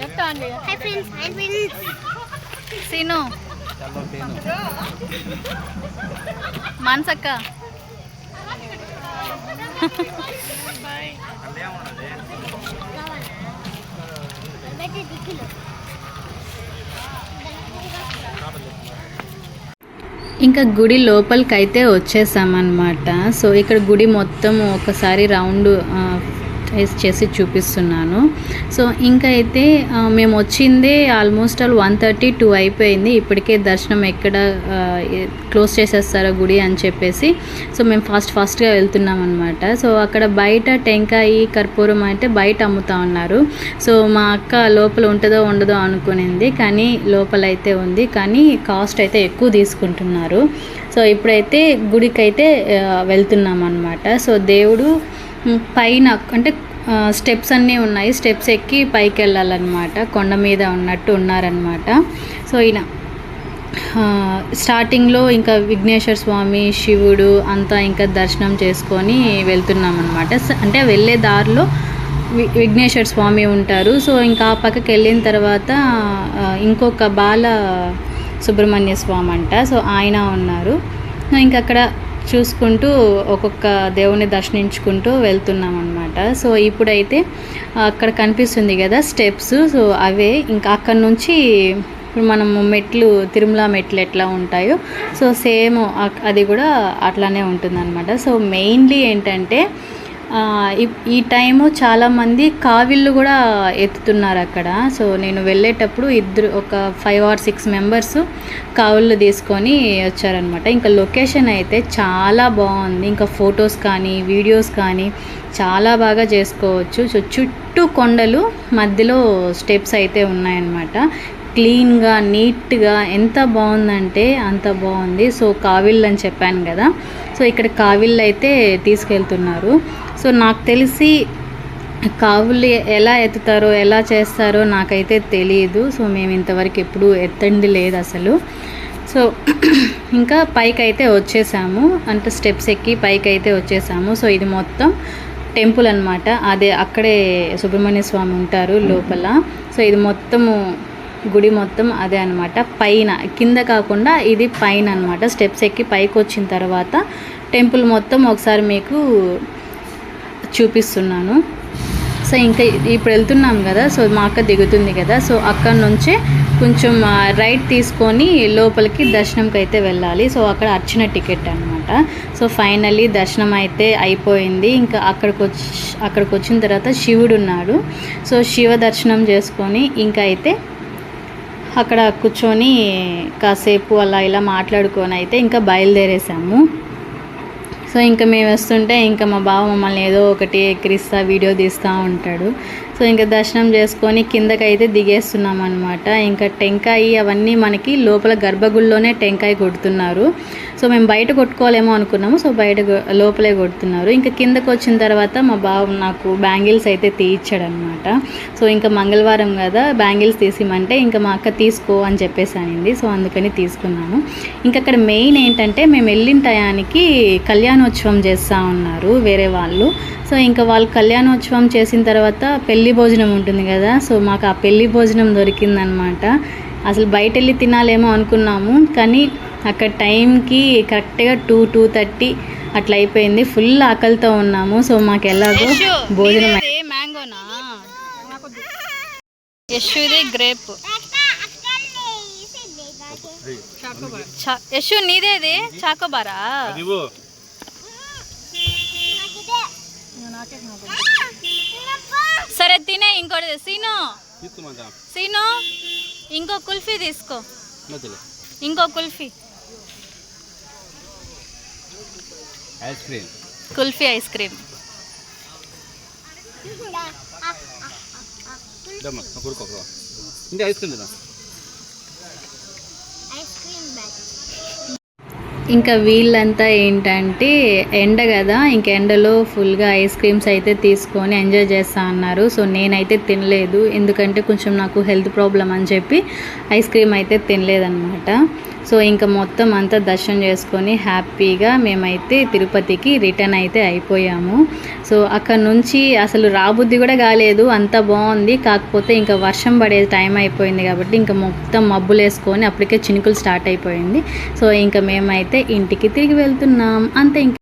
Left on చేయ hi friends hi friends Seenu మాన్సక్క. ఇంకా గుడి లోపలికైతే వచ్చేసామన్నమాట. సో ఇక్కడ గుడి మొత్తం ఒకసారి రౌండ్ ఆ, చేసి- చూపిస్తున్నాను. సో ఇంకా అయితే మేము వచ్చిందే almost all one thirty two అయిపోయింది. ఇప్పటికే దర్శనం ఎక్కడ క్లోజ్ చేసేస్తారో గుడి అని చెప్పేసి. సో మేము ఫాస్ట్ ఫాస్ట్గా వెళ్తున్నాం అనమాట సో అక్కడ బయట టెంకాయ కర్పూరం అయితే బయట అమ్ముతా ఉన్నారు. సో మా అక్క లోపల ఉంటుందో ఉండదో అనుకునింది. కానీ లోపల అయితే ఉంది. కానీ కాస్ట్ అయితే ఎక్కువ తీసుకుంటున్నారు. సో ఇప్పుడైతే గుడికి అయితే వెళ్తున్నాం అనమాట సో దేవుడు పైన అంటే స్టెప్స్ అన్నీ ఉన్నాయి. స్టెప్స్ ఎక్కి పైకి వెళ్ళాలన్నమాట కొండ మీద ఉన్నట్టు ఉన్నారనమాట సో ఈయన స్టార్టింగ్లో ఇంకా విఘ్నేశ్వర స్వామి శివుడు అంతా ఇంకా దర్శనం చేసుకొని వెళ్తున్నాం అనమాట అంటే వెళ్ళే దారిలో వి- విఘ్నేశ్వర స్వామి ఉంటారు. సో ఇంకా ఆ పక్కకి వెళ్ళిన తర్వాత ఇంకొక బాల సుబ్రహ్మణ్య స్వామి అంట. సో ఆయన ఉన్నారు. ఇంకా అక్కడ చూసుకుంటూ ఒక్కొక్క దేవుని దర్శించుకుంటూ వెళ్తున్నాం అనమాట సో ఇప్పుడైతే అక్కడ కనిపిస్తుంది కదా స్టెప్స్. సో అవే ఇంకా అక్కడ నుంచి ఇప్పుడు మనము మెట్లు తిరుమల మెట్లు ఎట్లా ఉంటాయో సో సేమ్ అది కూడా అట్లానే ఉంటుందన్నమాట. సో మెయిన్లీ ఏంటంటే ఈ- ఈ టైము చాలామంది కావిళ్ళు కూడా ఎత్తుతున్నారు అక్కడ. సో నేను వెళ్ళేటప్పుడు ఇద్దరు ఒక ఫైవ్ ఆర్ సిక్స్ మెంబర్స్ కావిళ్ళు తీసుకొని వచ్చారనమాట ఇంకా లొకేషన్ అయితే చాలా బాగుంది. ఇంకా ఫొటోస్ కానీ వీడియోస్ కానీ చాలా బాగా చేసుకోవచ్చు. సో చుట్టూ కొండలు మధ్యలో స్టెప్స్ అయితే ఉన్నాయన్నమాట. క్లీన్గా నీట్గా ఎంత బాగుందంటే అంత బాగుంది. సో కావిళ్ళు అని చెప్పాను కదా. సో ఇక్కడ కావిళ్ళు అయితే తీసుకెళ్తున్నారు. సో నాకు తెలిసి కావులు ఎలా ఎత్తుతారో ఎలా చేస్తారో నాకైతే తెలియదు. సో మేము ఇంతవరకు ఎప్పుడు ఎత్తండి లేదు అసలు. సో ఇంకా పైకి అయితే వచ్చేసాము. అంటే స్టెప్స్ ఎక్కి పైకి అయితే వచ్చేసాము. సో ఇది మొత్తం టెంపుల్ అన్నమాట. అదే అక్కడే సుబ్రహ్మణ్య స్వామి ఉంటారు లోపల. సో ఇది మొత్తము గుడి మొత్తం అదే అనమాట పైన కింద కాకుండా ఇది పైన అనమాట స్టెప్స్ ఎక్కి పైకి వచ్చిన తర్వాత టెంపుల్ మొత్తం ఒకసారి మీకు చూపిస్తున్నాను. సో ఇంకా ఇప్పుడు వెళ్తున్నాం కదా సో మా అక్క దిగుతుంది కదా సో అక్కడ నుంచే కొంచెం రైట్ తీసుకొని లోపలికి దర్శనంకి అయితే వెళ్ళాలి. సో అక్కడ అర్చన టికెట్ అనమాట సో ఫైనల్లీ దర్శనం అయితే అయిపోయింది. ఇంకా అక్కడికి వచ్చి అక్కడికి వచ్చిన తర్వాత శివుడు ఉన్నాడు. సో శివ దర్శనం చేసుకొని ఇంకా అయితే అక్కడ కూర్చొని కాసేపు అలా ఇలా మాట్లాడుకొని అయితే ఇంకా బయలుదేరేసాము. సో ఇంకా మేము వస్తుంటే ఇంకా మా బావ మమ్మల్ని ఏదో ఒకటి ఎక్కిరిస్తా వీడియో తీస్తూ ఉంటాడు. సో ఇంకా దర్శనం చేసుకొని కిందకైతే దిగేస్తున్నాం అనమాట ఇంకా టెంకాయ అవన్నీ మనకి లోపల గర్భగుడిలోనే టెంకాయ కొడుతున్నారు. సో మేము బయట కొట్టుకోలేమో అనుకున్నాము. సో బయట లోపలే కొడుతున్నారు. ఇంకా కిందకు వచ్చిన తర్వాత మా బావ నాకు బ్యాంగిల్స్ అయితే తీయించాడు అనమాట సో ఇంకా మంగళవారం కదా బ్యాంగిల్స్ తీసిమంటే ఇంకా మా అక్క తీసుకో అని చెప్పేసి అనింది. సో అందుకని తీసుకున్నాను. ఇంకా అక్కడ మెయిన్ ఏంటంటే మేము వెళ్ళిన టయానికి కళ్యాణోత్సవం చేస్తూ ఉన్నారు వేరే వాళ్ళు. సో ఇంకా వాళ్ళు కళ్యాణోత్సవం చేసిన తర్వాత పెళ్ళి భోజనం ఉంటుంది కదా సో మాకు ఆ పెళ్ళి భోజనం దొరికిందనమాట. అసలు బయట వెళ్ళి తినాలేమో అనుకున్నాము కానీ అక్కడ టైంకి కరెక్ట్గా టూ టూ థర్టీ అట్లా అయిపోయింది. ఫుల్ ఆకలితో ఉన్నాము. సో మాకు ఎలాగో భోజనం మ్యాంగోనా? యశుది గ్రేప్. యశు నీదేది? చాకోబారా? సరే తినే ఇంకోటి సీను. సీను. ఇంకో కుల్ఫీ తీసుకో. ఇంకో kulfi. Ice cream. Kulfi ice cream. ఇంటి ఐస్ క్రీమ్ తిన్నా ఐస్ క్రీమ్ బ్యాగ్ ఇంకా వీళ్ళంతా ఏంటంటే ఎండ కదా ఇంక ఎండలో ఫుల్గా ఐస్ క్రీమ్స్ అయితే తీసుకొని ఎంజాయ్ చేస్తా అన్నారు. సో నేనైతే తినలేదు. ఎందుకంటే కొంచెం నాకు హెల్త్ ప్రాబ్లం అని చెప్పి ఐస్ క్రీమ్ అయితే తినలేదన్నమాట. సో ఇంకా మొత్తం అంతా దర్శనం చేసుకొని హ్యాపీగా మేమైతే తిరుపతికి రిటర్న్ అయితే అయిపోయాము. సో అక్కడ నుంచి అసలు రాబుద్ది కూడా కాలేదు అంత బాగుంది. కాకపోతే ఇంకా వర్షం పడే టైం అయిపోయింది కాబట్టి ఇంకా మొత్తం మబ్బులు వేసుకొని అప్పటికే చినుకులు స్టార్ట్ అయిపోయింది. సో ఇంకా మేమైతే ఇంటికి తిరిగి వెళ్తున్నాం. అంతే ఇంకా.